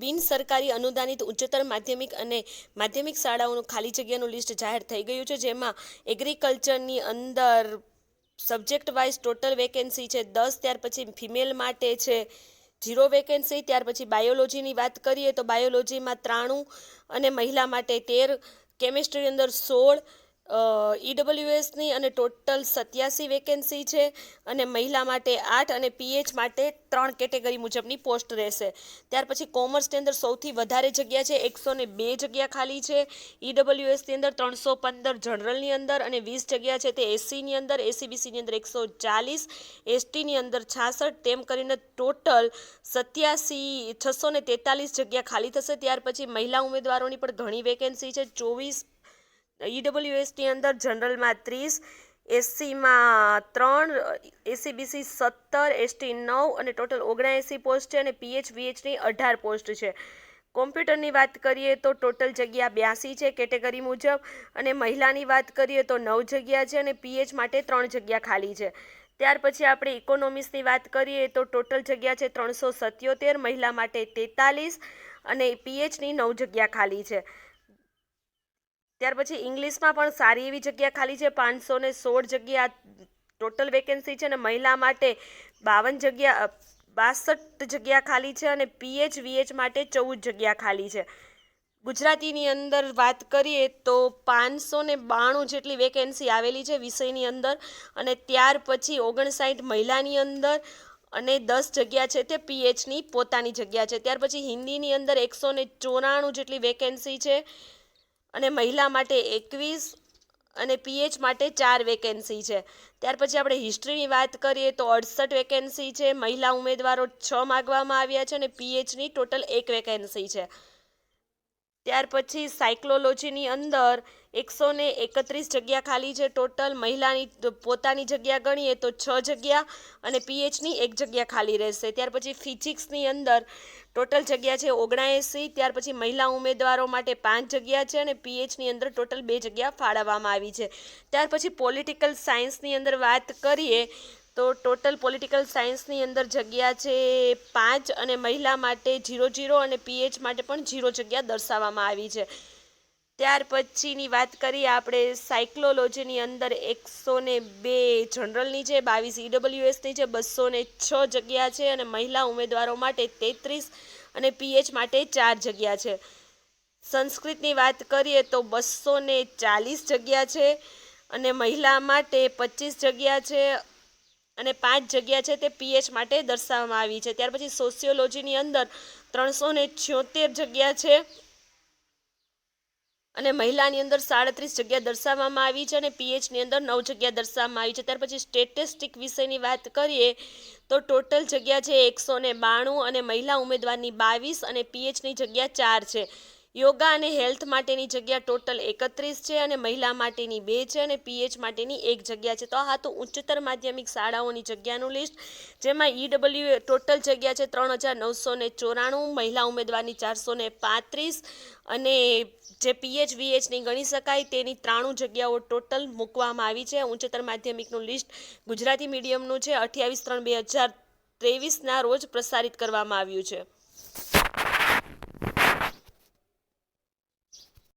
બિન સરકારી અનુદાનિત ઉચ્ચતર માધ્યમિક અને માધ્યમિક શાળાઓનું ખાલી જગ્યાનું લિસ્ટ જાહેર થઈ ગયું છે, જેમાં એગ્રીકલ્ચરની અંદર સબ્જેક્ટ વાઇઝ ટોટલ વેકેન્સી છે દસ, ત્યાર પછી ફિમેલ માટે છે ઝીરો વેકેન્સી ત્યાર પછી બાયોલોજીની વાત કરીએ તો બાયોલોજીમાં ત્રાણું અને મહિલા માટે તેર કેમિસ્ટ્રી અંદર સોળ ઈડબ્લ્યુએસની અને ટોટલ સત્યાસી વેકેન્સી છે અને મહિલા માટે આઠ અને પીએચ માટે ત્રણ કેટેગરી મુજબની પોસ્ટ રહેશે. ત્યાર પછી કોમર્સની અંદર સૌથી વધારે જગ્યા છે, એકસો ને બે જગ્યા ખાલી છે. ઈડબ્લ્યુએસની અંદર ત્રણસો પંદર જનરલની અંદર અને વીસ જગ્યા છે તે એસસીની અંદર એસીબીસીની અંદર એકસો ચાલીસ એસટીની અંદર છાસઠ, તેમ કરીને ટોટલ સત્યાસી, છસો ને તેતાલીસ જગ્યા ખાલી થશે. ત્યાર પછી મહિલા ઉમેદવારોની પણ ઘણી વેકેન્સી છે, ચોવીસ ઈડબ્લ્યુએસની અંદર જનરલમાં ત્રીસ એસસીમાં ત્રણ એસીબીસી સત્તર એસટી નવ અને ટોટલ ઓગણએંસી પોસ્ટ છે અને પીએચ વીએચની અઢાર પોસ્ટ છે. કોમ્પ્યુટરની વાત કરીએ તો ટોટલ જગ્યા બ્યાસી છે કેટેગરી મુજબ અને મહિલાની વાત કરીએ તો નવ જગ્યા છે અને પીએચ માટે ત્રણ જગ્યા ખાલી છે. ત્યાર પછી આપણે ઇકોનોમિક્સની વાત કરીએ તો ટોટલ જગ્યા છે ત્રણસો સત્યોતેર, મહિલા માટે તેતાલીસ અને પીએચની નવ જગ્યા ખાલી છે. ત્યાર પછી ઇંગ્લિશમાં પણ સારી એવી જગ્યા ખાલી છે. પાંચસો ને સોળ જગ્યા ટોટલ વેકેન્સી છે અને મહિલા માટે બાવન જગ્યા બાસઠ જગ્યા ખાલી છે અને પીએચ, વીએચ માટે ચૌદ જગ્યા ખાલી છે. ગુજરાતીની અંદર વાત કરીએ તો પાંચસો ને બાણું જેટલી વેકેન્સી આવેલી છે વિષયની અંદર અને ત્યાર પછી ઓગણસાઠ મહિલાની અંદર અને દસ જગ્યા છે તે પીએચની પોતાની જગ્યા છે. ત્યાર પછી હિન્દીની અંદર એકસો ને ચોરાણું જેટલી વેકેન્સી છે. અને મહિલા માટે એકવીસ અને પીએચ માટે ચાર વેકેન્સી છે. ત્યાર પછી આપણે હિસ્ટ્રીની વાત કરીએ તો અડસઠ વેકેન્સી છે. મહિલા ઉમેદવારો છ માગવામાં આવ્યા છે અને પીએચની ટોટલ એક વેકેન્સી છે. ત્યાર પછી સાયક્લોલોજીની અંદર એકસો ને એકત્રીસ જગ્યા ખાલી છે ટોટલ. મહિલાની પોતાની જગ્યા ગણીએ તો છ જગ્યા અને પીએચની એક જગ્યા ખાલી રહેશે. ત્યાર પછી ફિઝિક્સની અંદર ટોટલ જગ્યા છે ઓગણાએંસી, ત્યાર પછી મહિલા ઉમેદવારો માટે પાંચ જગ્યા છે અને પીએચની અંદર ટોટલ બે જગ્યા ફાળવવામાં આવી છે. ત્યાર પછી પોલિટિકલ સાયન્સની અંદર વાત કરીએ તો ટોટલ પોલિટિકલ સાયન્સની અંદર જગ્યા છે પાંચ અને મહિલા માટે જીરો જીરો અને પીએચ માટે પણ જીરો જગ્યા દર્શાવવામાં આવી છે. ત્યાર પછીની વાત કરીએ આપણે સાયક્લોલોજીની અંદર એકસો ને બે જનરલની છે, બાવીસ ઈડબ્લ્યુએસની છે, બસો ને છ જગ્યા છે અને મહિલા ઉમેદવારો માટે તેત્રીસ અને પીએચ માટે ચાર જગ્યા છે. સંસ્કૃતની વાત કરીએ તો બસો ને ચાલીસ જગ્યા છે અને મહિલા માટે પચીસ જગ્યા છે અને પાંચ જગ્યા છે તે પીએચ માટે દર્શાવવામાં આવી છે. ત્યાર પછી સોશિયોલોજીની અંદર ત્રણસો ને છોતેર જગ્યા છે અને મહિલાની અંદર સાડત્રીસ જગ્યા દર્શાવવામાં આવી છે અને પીએચની અંદર નવ જગ્યા દર્શાવવામાં આવી છે. ત્યાર પછી સ્ટેટિસ્ટિક વિષયની વાત કરીએ તો ટોટલ જગ્યા છે એકસો ને બાણું અને મહિલા ઉમેદવારની બાવીસ અને પીએચની જગ્યા ચાર છે. યોગા અને હેલ્થ માટેની જગ્યા ટોટલ એકત્રીસ છે અને મહિલા માટેની બે છે અને પીએચ માટેની એક જગ્યા છે. તો આ તો ઉચ્ચતર માધ્યમિક શાળાઓની જગ્યાનું લિસ્ટ જેમાં ઈડબ્લ્યુ ટોટલ જગ્યા છે ત્રણ હજાર નવસો ને ચોરાણું, મહિલા ઉમેદવારની ચારસો ને પાંત્રીસ અને જે પીએચ વીએચની ગણી શકાય તેની ત્રાણું જગ્યાઓ ટોટલ મૂકવામાં આવી છે. ઉચ્ચતર માધ્યમિકનું લિસ્ટ ગુજરાતી મીડિયમનું છે. અઠ્યાવીસ ત્રણ બે હજાર ત્રેવીસના રોજ પ્રસારિત કરવામાં આવ્યું છે.